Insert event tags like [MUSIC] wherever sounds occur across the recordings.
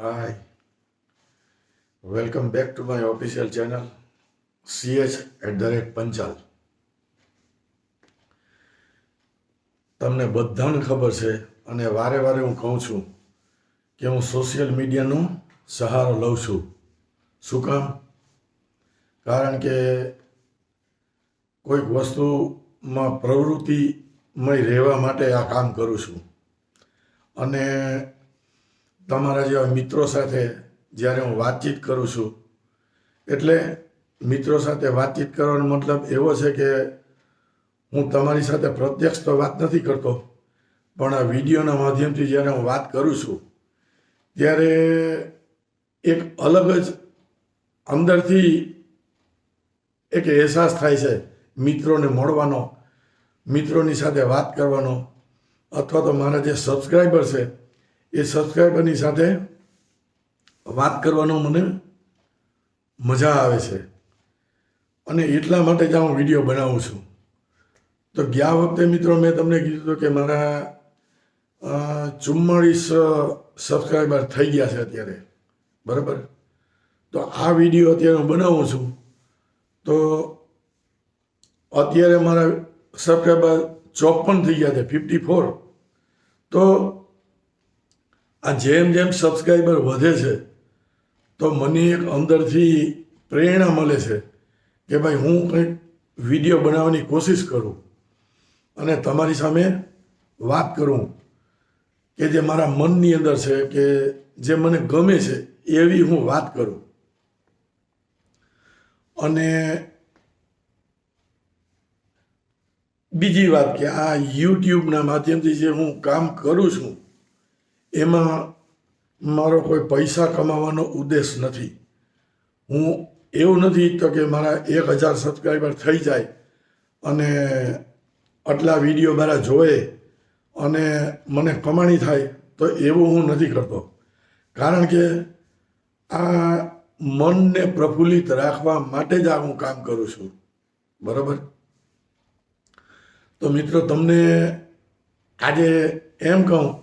Hi. Welcome back to my official channel CH at the rate Panchal તમને બધાને ખબર છે અને વારે વારે હું કહું છું કે હું સોશિયલ મીડિયાનો સહારો લઉં છું. શું કામ? કારણ કે કોઈક વસ્તુમાં પ્રવૃત્તિમય રહેવા માટે આ કામ કરું છું. અને તમારા જેવા મિત્રો સાથે જ્યારે હું વાતચીત કરું છું, એટલે મિત્રો સાથે વાતચીત કરવાનો મતલબ એવો છે કે હું તમારી સાથે પ્રત્યક્ષ તો વાત નથી કરતો, પણ આ વિડીયોના માધ્યમથી જ્યારે હું વાત કરું છું, ત્યારે એક અલગ જ અંદરથી એક અહેસાસ થાય છે મિત્રોને મળવાનો, મિત્રોની સાથે વાત કરવાનો, અથવા તો મારા જે સબસ્ક્રાઈબર છે એ સબસ્ક્રાઈબરની સાથે વાત કરવાનો મને મજા આવે છે. અને એટલા માટે જ હું વીડિયો બનાવું છું. તો ગયા વખતે મિત્રો મેં તમને કીધું હતું કે મારા ચુમ્માળીસ સબસ્ક્રાઈબર થઈ ગયા છે અત્યારે. બરાબર? તો આ વીડિયો અત્યારે હું બનાવું છું. તો અત્યારે મારા સબસ્ક્રાઈબર ચોપન થઈ ગયા છે, ફિફ્ટી ફોર. તો આ જેમ જેમ સબસ્ક્રાઈબર વધે છે, તો મને એક અંદરથી પ્રેરણા મળે છે કે ભાઈ હું કંઈક વીડિયો બનાવવાની કોશિશ કરું અને તમારી સામે વાત કરું કે જે મારા મનની અંદર છે કે જે મને ગમે છે એવી હું વાત કરું. અને બીજી વાત કે આ યુટ્યુબના માધ્યમથી જે હું કામ કરું છું એમાં મારો કોઈ પૈસા કમાવાનો ઉદ્દેશ નથી. હું એવું નથી તો કે મારા એક હજાર સબસ્ક્રાઈબર થઈ જાય અને આટલા વીડિયો મારા જોવે અને મને કમાણી થાય તો એવું હું નથી કરતો. કારણ કે આ મનને પ્રફુલ્લિત રાખવા માટે જ આ હું કામ કરું છું. બરાબર? તો મિત્રો, તમને આજે એમ કહું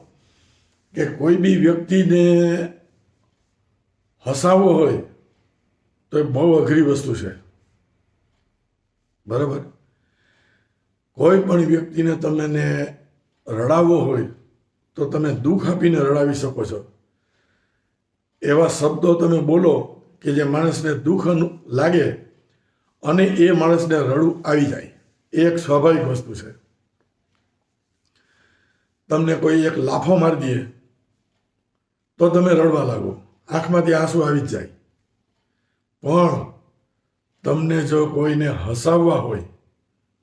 કે કોઈ બી વ્યક્તિને હસાવવો હોય, તો એ બહુ અઘરી વસ્તુ છે. બરાબર? કોઈ પણ વ્યક્તિને તમને રડાવવો હોય, તો તમે દુઃખ આપીને રડાવી શકો છો. એવા શબ્દો તમે બોલો કે જે માણસને દુઃખ લાગે અને એ માણસને રડવું આવી જાય. એ એક સ્વાભાવિક વસ્તુ છે. તમને કોઈ એક લાફો મારી દે તો તમે રડવા લાગો. આંખમાંથી આંસુ આવી જ જાય. પણ તમને જો કોઈને હસાવવા હોય,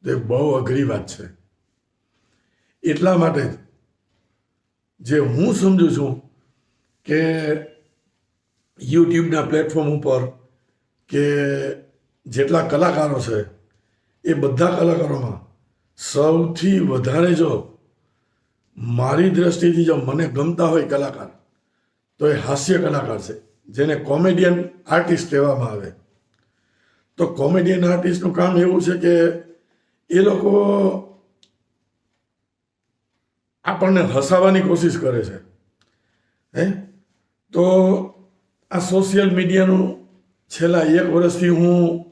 તો એ બહુ અઘરી વાત છે. એટલા માટે જ હું સમજુ છું કે યુટ્યુબના પ્લેટફોર્મ ઉપર કે જેટલા કલાકારો છે, એ બધા કલાકારોમાં સૌથી વધારે જો મારી દ્રષ્ટિથી જો મને ગમતા હોય કલાકાર તો એ હાસ્ય કલાકાર છે, જેને કોમેડિયન આર્ટિસ્ટ કહેવામાં આવે. તો કોમેડિયન આર્ટિસ્ટનું કામ એવું છે કે એ લોકો આપણને હસાવવાની કોશિશ કરે છે. હે? તો આ સોશિયલ મીડિયાનું છેલ્લા એક વર્ષથી હું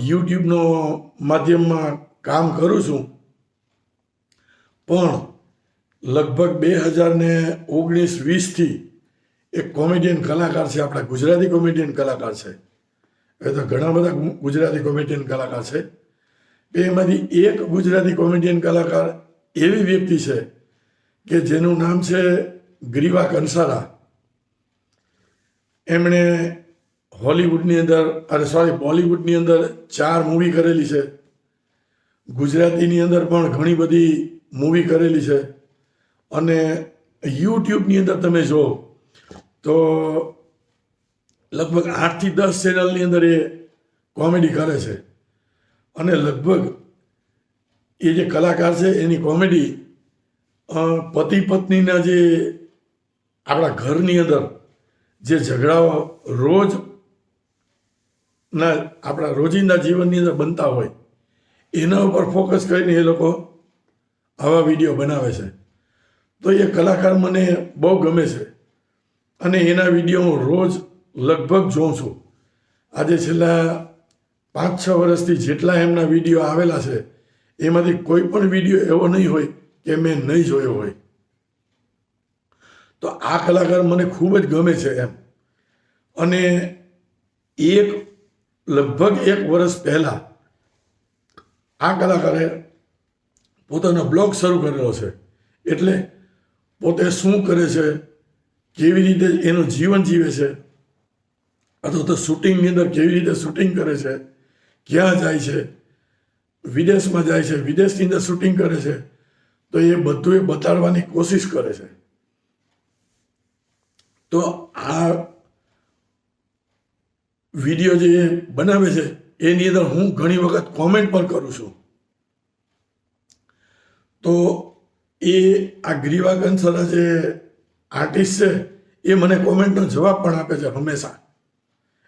યુટ્યુબનો માધ્યમમાં કામ કરું છું. પણ લગભગ બે હજાર ને ઓગણીસ વીસથી એક કોમેડિયન કલાકાર છે, આપણા ગુજરાતી કોમેડિયન કલાકાર છે. એ તો ઘણા બધા ગુજરાતી કોમેડિયન કલાકાર છે. એમાંથી એક ગુજરાતી કોમેડિયન કલાકાર એવી વ્યક્તિ છે કે જેનું નામ છે ગ્રીવા કંસારા. એમણે હોલિવૂડની અંદર, અરે સોરી બોલિવૂડની અંદર ચાર મૂવી કરેલી છે. ગુજરાતીની અંદર પણ ઘણી બધી મૂવી કરેલી છે. અને યુટ્યુબની અંદર તમે જો તો લગભગ આઠથી દસ ચેનલની અંદર એ કોમેડી કરે છે. અને લગભગ એ જે કલાકાર છે, એની કોમેડી પતિ પત્નીના જે આપણા ઘરની અંદર જે ઝઘડાઓ રોજ ના આપણા રોજિંદા જીવનની અંદર બનતા હોય, એના ઉપર ફોકસ કરીને એ લોકો આવા વીડિયો બનાવે છે. તો એ કલાકાર મને બહુ ગમે છે. અને એના વીડિયો હું રોજ લગભગ જોઉં છું. આજે છેલ્લા પાંચ છ વર્ષથી જેટલા એમના વીડિયો આવેલા છે, એમાંથી કોઈ પણ વીડિયો એવો નહીં હોય કે મેં નહીં જોયો હોય. તો આ કલાકાર મને ખૂબ જ ગમે છે એમ. અને એક, લગભગ એક વર્ષ પહેલાં આ કલાકારે પોતાનો બ્લોગ શરૂ કરેલો છે. એટલે પોતે શું કરે છે? કેવી રીતે એનું જીવન જીવે છે? અથવા તો શૂટિંગની અંદર કેવી રીતે શૂટિંગ કરે છે? ક્યાં જાય છે? વિદેશમાં જાય છે? વિદેશની અંદર શૂટિંગ કરે છે? તો એ બધું એ બતાડવાની કોશિશ કરે છે. તો આ વીડિયો જે બનાવે છે, એની અંદર હું ઘણી વખત કોમેન્ટ પણ કરું છું. તો એ આ ગ્રીવા કંસરા જે આર્ટિસ્ટ છે, એ મને કોમેન્ટનો જવાબ પણ આપે છે હંમેશા.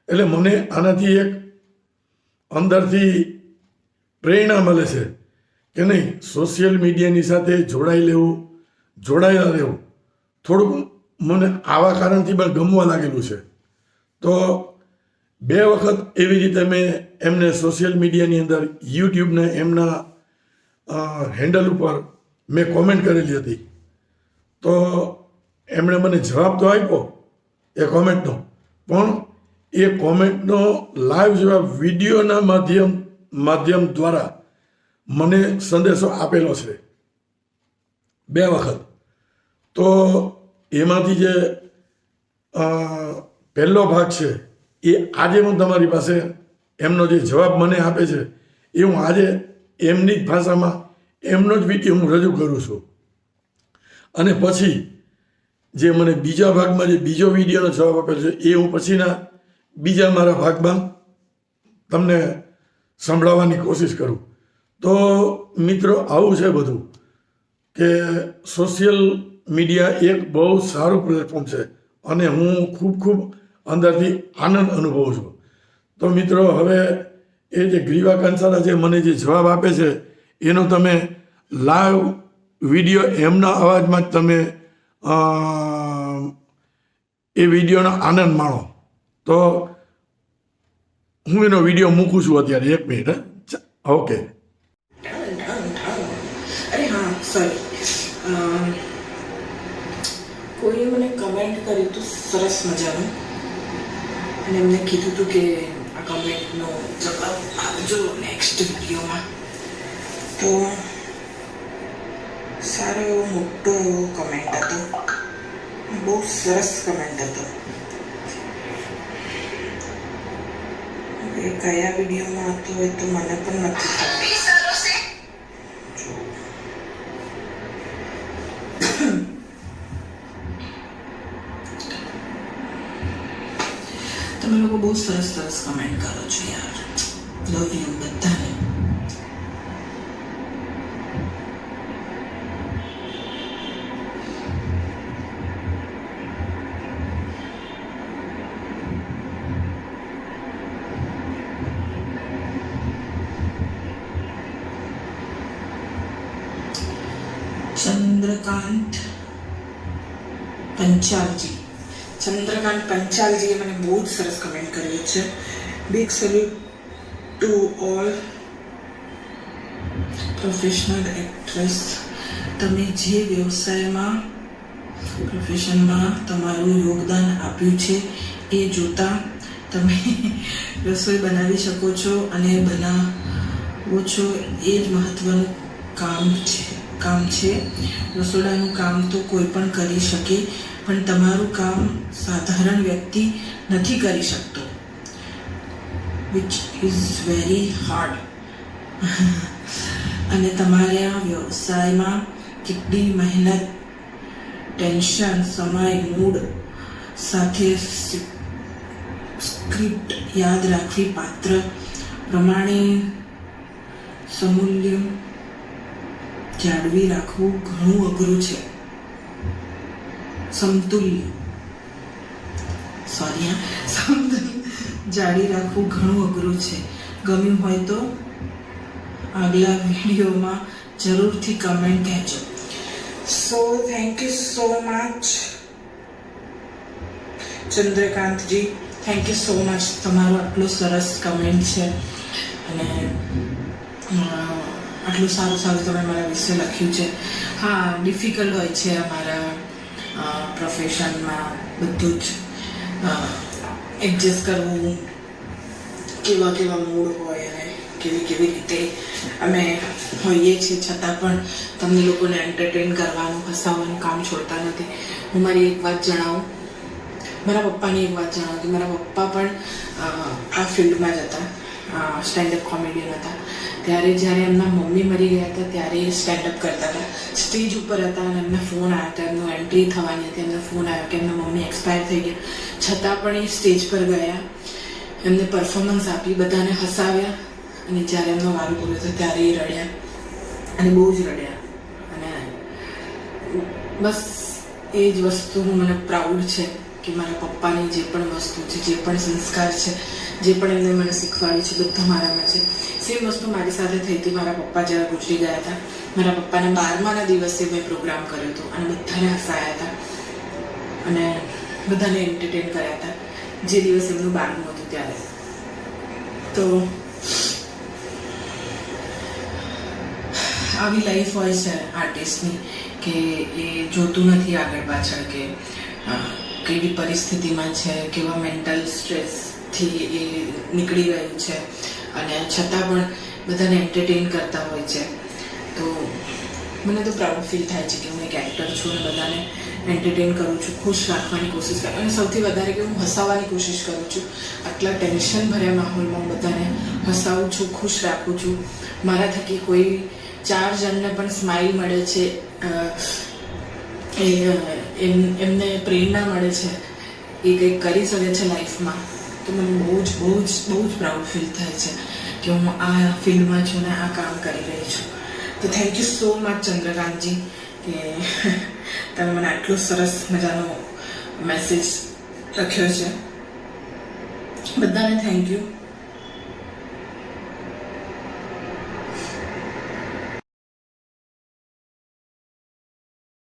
એટલે મને આનાથી એક અંદરથી પ્રેરણા મળે છે કે નહીં સોશિયલ મીડિયાની સાથે જોડાઈ લેવું, જોડાયેલા રહેવું, થોડુંક મને આવા કારણથી પણ ગમવા લાગેલું છે. તો બે વખત એવી રીતે મેં એમને સોશિયલ મીડિયાની અંદર યુટ્યુબને એમના હેન્ડલ ઉપર મેં કોમેન્ટ કરેલી હતી. તો એમણે મને જવાબ તો આપ્યો, એ કોમેન્ટનો પણ એ કોમેન્ટનો લાઈવ જેવા વિડીયોના માધ્યમ માધ્યમ દ્વારા મને સંદેશો આપેલો છે. બે વખત. તો એમાંથી જે પહેલો ભાગ છે, એ આજે હું તમારી પાસે એમનો જે જવાબ મને આપે છે, એ હું આજે એમની જ ભાષામાં એમનો જ વીડિયો હું રજૂ કરું છું. અને પછી જે મને બીજા ભાગમાં જે બીજો વિડીયોનો જવાબ આપેલો છે, એ હું પછીના બીજા મારા ભાગમાં તમને સંભળાવવાની કોશિશ કરું. તો મિત્રો, આવું છે બધું કે સોશિયલ મીડિયા એક બહુ સારું પ્લેટફોર્મ છે અને હું ખૂબ ખૂબ અંદરથી આનંદ અનુભવું છું. તો મિત્રો, હવે એ જે ગ્રીવા કંસારા જે મને જે જવાબ આપે છે એનો તમે લાઈવ વીડિયો એમના અવાજમાં જ તમે એ વિડીયોનો આનંદ માણો. તો હું એનો વીડિયો મૂકું છું અત્યારે. એક મિનિટ ઓકે. કોઈએ મને કમેન્ટ કર્યું હતું સરસ મજાનું. અને એમને કીધું હતું કે આ કમેન્ટનો જવાબ આવજો નેક્સ્ટ વિડીયોમાં તો સારો એવો મોટો એવો કમેન્ટ હતો. બહુ સરસ કમેન્ટ હતો. એ કયા વિડીયોમાં હતો એ તો મને પણ નથી ખબર. તમે લોકો બહુ સરસ સરસ કમેન્ટ કરો છો યાર. લવ યુ બધાને. ચંદ્રકાંત પંચાલજી. ચંદ્રકાંત પંચાલજીએ મને બહુ જ સરસ કમેન્ટ કર્યું છે. Big salute to all professional actress તમે જે વ્યવસાયમાં પ્રોફેશનમાં તમારું યોગદાન આપ્યું છે, એ જોતા તમે રસોઈ બનાવી શકો છો અને બનાવો છો, એ જ મહત્વનું કામ છે. કામ છે. રસોડાનું કામ તો કોઈ પણ કરી શકે, પણ તમારું કામ સાધારણ વ્યક્તિ નથી કરી શકતો. વિચ ઇઝ વેરી હાર્ડ અને તમારે વ્યવસાયમાં કેટલી મહેનત, ટેન્શન, સમય, મૂડ સાથે સ્ક્રિપ્ટ યાદ રાખવી પાત્ર પ્રમાણે સમૂલ્ય જાળવી રાખવું ઘણું અઘરું છે. સમતુલ્ય. સોરી સમતુલ્ય. જાળવી રાખવું ઘણું અઘરું છે. ગમ્યું હોય તો આગલા વિડીયોમાં જરૂરથી કમેન્ટ કહેજો. So thank you so much Chandrakantji thank you so much તમારો આટલો સરસ કમેન્ટ છે. અને આટલું સારું સારું તમે મારા વિશે લખ્યું છે. હા ડિફિકલ્ટ હોય છે અમારા પ્રોફેશનમાં બધું જ. એડજસ્ટ કરવું, કેવા કેવા મૂડ હોય અને કેવી કેવી રીતે અમે હોઈએ છીએ. છતાં પણ તમને લોકોને એન્ટરટેન કરવાનું, હસાવવાનું કામ છોડતા નથી. હું મારી એક વાત જણાવું. મારા પપ્પાની એક વાત જણાવું કે મારા પપ્પા પણ આ ફિલ્ડમાં જ હતા. સ્ટેન્ડઅપ કોમેડિયન હતા. ત્યારે જ્યારે એમના મમ્મી મરી ગયા હતા, ત્યારે એ સ્ટેન્ડઅપ કરતા હતા. સ્ટેજ ઉપર હતા અને એમને ફોન આવ્યો હતો એમનો એન્ટ્રી થવાની હતી, એમને ફોન આવ્યો કે એમના મમ્મી એક્સપાયર થઈ ગયા. છતાં પણ એ સ્ટેજ પર ગયા. એમને પરફોર્મન્સ આપી, બધાને હસાવ્યા. અને જ્યારે એમનો વારો બોલ્યો હતો ત્યારે એ રડ્યા. અને બહુ જ રડ્યા. અને બસ એ જ વસ્તુ મને પ્રાઉડ છે કે મારા પપ્પાની જે પણ વસ્તુ છે, જે પણ સંસ્કાર છે જે પણ એમને મને શીખવાડ્યું છે, બધું મારામાં છે. સેમ વસ્તુ મારી સાથે થઈ હતી. મારા પપ્પા જ્યારે ગુજરી ગયા હતા, મારા પપ્પાના બારમાના દિવસે મેં પ્રોગ્રામ કર્યો હતો અને બધાને હસાયા હતા અને બધાને એન્ટરટેન કર્યા હતા. જે દિવસ એમનું બારમું હતું ત્યારે. તો આવી લાઈફ હોય છે આર્ટિસ્ટની કે એ જોતું નથી આગળ પાછળ કે કેવી પરિસ્થિતિમાં છે, કેવા મેન્ટલ સ્ટ્રેસથી એ નીકળી ગયું છે. અને છતાં પણ બધાને એન્ટરટેન કરતા હોય છે. તો મને તો પ્રાઉડ ફીલ થાય છે કે હું એક એક્ટર છું અને બધાને એન્ટરટેન કરું છું, ખુશ રાખવાની કોશિશ કરું અને સૌથી વધારે કે હું હસાવવાની કોશિશ કરું છું. આટલા ટેન્શન ભર્યા માહોલમાં હું બધાને હસાવું છું, ખુશ રાખું છું. મારા થકી કોઈ ચાર જણને પણ સ્માઇલ મળે છે એમને પ્રેરણા મળે છે, એ કંઈક કરી શકે છે લાઈફમાં તો મને બહુ જ બહુ જ બહુ જ પ્રાઉડ ફીલ થાય છે કે હું આ ફિલ્ડમાં છું ને આ કામ કરી રહી છું. તો thank you so much Chandrakantji, કે [LAUGHS] તમે મને આટલો સરસ મજાનો મેસેજ લખ્યો છે. બધાને થેન્ક યુ